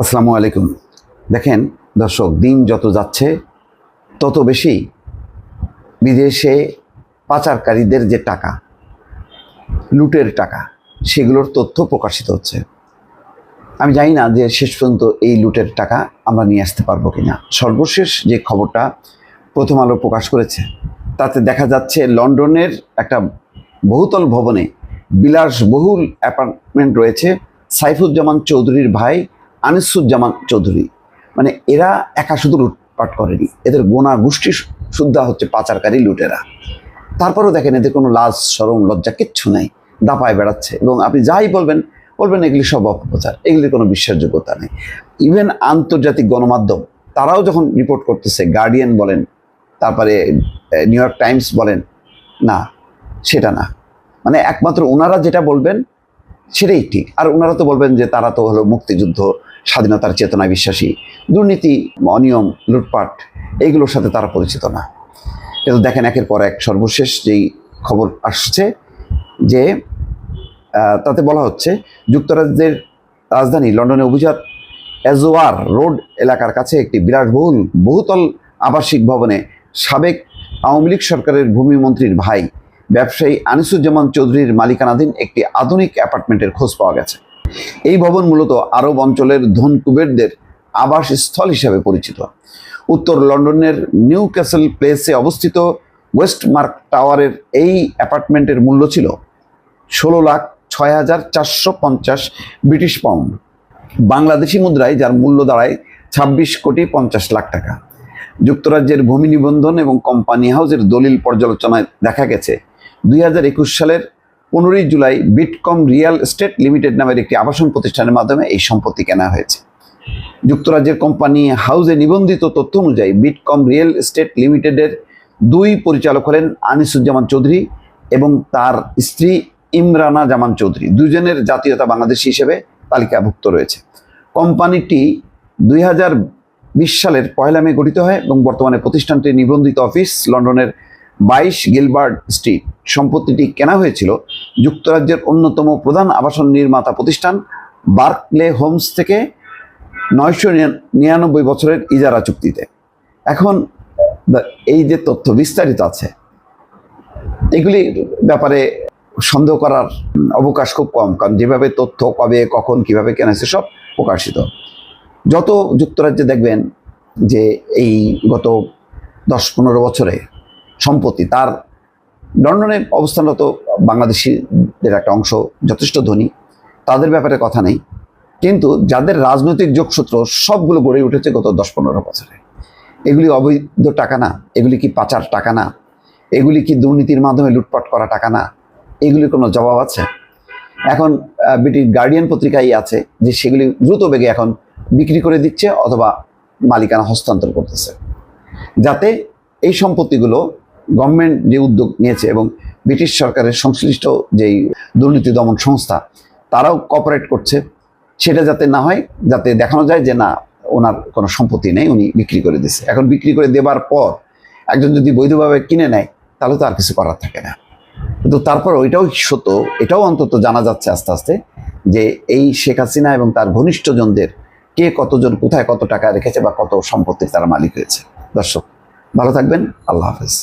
আসসালামু আলাইকুম। দেখেন, দর্শক, দিন যত যাচ্ছে, তত বেশি বিদেশে পাচারকারীদের যে টাকা, লুটের টাকা, সেগুলোর তথ্য প্রকাশিত হচ্ছে। আমি জানি না যে শেষ পর্যন্ত এই লুটের টাকা আমরা নিয়ে আসতে পারব কিনা। সর্বশেষ যে খবরটা প্রথম আলো প্রকাশ করেছে, তাতে দেখা যাচ্ছে লন্ডনের একটা বহুতল ভবনে বিলাসবহুল অ্যাপার্টমেন্ট রয়েছে, সাইফুজ্জামান চৌধুরীর ভাই আনিসুজ্জামান চৌধুরী। মানে এরা একা শুধু লুটপাট করেনি। এদের গোনা গোষ্ঠী শুদ্ধা হচ্ছে পাচারকারী লুটেরা। তারপরেও দেখেন এদের কোনো লাজ সরম লজ্জা কিচ্ছু নেই। দাপায় বেড়াচ্ছে এবং আপনি যাই বলবেন বলবেন এগুলি সব অপপ্রচার। এগুলির কোনো বিশ্বাসযোগ্যতা নেই। ইভেন আন্তর্জাতিক গণমাধ্যম, তারাও যখন রিপোর্ট করতেছে গার্ডিয়ান বলেন, তারপরে নিউ ইয়র্ক টাইমস বলেন, না, সেটা না। মানে একমাত্র ওনারা যেটা বলবেন, সেটাই ঠিক। আর ওনারা তো বলবেন যে তারা তো হলো মুক্তিযুদ্ধ স্বাধীনতার চেতনায় বিশ্বাসী, দুর্নীতি, অনিয়ম, লুটপাট এইগুলোর সাথে তারা পরিচিত না। কিন্তু দেখেন একের পর এক সর্বশেষ যেই খবর আসছে যে তাতে বলা হচ্ছে যুক্তরাজ্যের রাজধানী লন্ডনে অভিজাত এজোয়ার রোড এলাকার কাছে একটি বিলাসবহুল বহুতল আবাসিক ভবনে সাবেক আওয়ামী লীগ সরকারের ভূমিমন্ত্রীর ভাই, ব্যবসায়ী আনিসুজ্জামান চৌধুরীর মালিকানাধীন একটি আধুনিক অ্যাপার্টমেন্টের খোঁজ পাওয়া গেছে। এই ভবন মূলত আরব অঞ্চলের ধন কুবেরদের আবাসস্থল হিসাবে পরিচিত। উত্তর লন্ডনের নিউ ক্যাসেল প্লেসে অবস্থিত ওয়েস্টমার্ক টাওয়ারের এই অ্যাপার্টমেন্টের মূল্য ছিল ষোলো লাখ ছয় হাজার চারশো পঞ্চাশ ব্রিটিশ পাউন্ড। বাংলাদেশি মুদ্রায় যার মূল্য দাঁড়ায় ছাব্বিশ কোটি পঞ্চাশ লাখ টাকা। যুক্তরাজ্যের ভূমি নিবন্ধন এবং কোম্পানি হাউসের দলিল পর্যালোচনায় দেখা গেছে, দুই হাজার একুশ সালের পনেরোই July Bitcom real estate limited নামের একটি আবাসন প্রতিষ্ঠানের মাধ্যমে এই সম্পত্তি কেনা হয়েছে। যুক্তরাজ্যের কোম্পানি হাউজে নিবন্ধিত তথ্য অনুযায়ী বিটকম রিয়েল এস্টেট লিমিটেডের দুই পরিচালক হলেন আনিসুজ্জামান চৌধুরী এবং তার স্ত্রী ইমরানা জামান চৌধুরী। দুজনের জাতীয়তা বাংলাদেশি হিসেবে তালিকাভুক্ত রয়েছে। কোম্পানিটি দুই বিশ সালের পয়লা মে গঠিত হয় এবং বর্তমানে প্রতিষ্ঠানটির নিবন্ধিত অফিস লন্ডনের বাইশ গিলবার্ড স্ট্রিট। সম্পত্তিটি কেনা হয়েছিল যুক্তরাজ্যের অন্যতম প্রধান আবাসন নির্মাতা প্রতিষ্ঠান বার্কলে হোমস থেকে নয়শো নিরানব্বই বছরের ইজারা চুক্তিতে। এখন এই যে তথ্য বিস্তারিত আছে, এগুলি ব্যাপারে সন্দেহ করার অবকাশ খুব কম, কারণ যেভাবে তথ্য কবে, কখন, কীভাবে কেনা সব প্রকাশিত। যত যুক্তরাজ্যে দেখবেন যে এই গত দশ পনেরো বছরে সম্পত্তি তার লন্ডনে অবস্থানরত বাংলাদেশিদের একটা অংশ যথেষ্ট ধনী, তাদের ব্যাপারে কথা নেই। কিন্তু যাদের রাজনৈতিক যোগসূত্র সবগুলো গড়ে উঠেছে গত দশ পনেরো বছরে, এগুলি অবৈধ টাকা না, এগুলি কি পাচার টাকা না, এগুলি কি দুর্নীতির মাধ্যমে লুটপাট করা টাকা না, এগুলির কোনো জবাব আছে? এখন ব্রিটিশ গার্ডিয়ান পত্রিকাই আছে যে সেগুলি দ্রুত বেগে এখন বিক্রি করে দিচ্ছে অথবা মালিকানা হস্তান্তর করতেছে। যাতে এই সম্পত্তিগুলো গভর্নমেন্ট যে উদ্যোগ নিয়েছে এবং ব্রিটিশ সরকারের সংশ্লিষ্ট যেই দুর্নীতি দমন সংস্থা, তারাও কপারেট করছে। সেটা যাতে না হয়, যাতে দেখানো যায় যে না, ওনার কোনো সম্পত্তি নেই, উনি বিক্রি করে দিচ্ছে এখন বিক্রি করে দেবার পর একজন যদি বৈধভাবে কিনে নেয়, তাহলে তো আর কিছু করার থাকে না। কিন্তু তারপর ওইটাও সত্য, এটাও অন্তত জানা যাচ্ছে আস্তে আস্তে যে এই শেখ হাসিনা এবং তার ঘনিষ্ঠজনদের কে কতজন, কোথায় কত টাকা রেখেছে বা কত সম্পত্তির তারা মালিক হয়েছে। দর্শক, ভালো থাকবেন, আল্লাহ হাফেজ।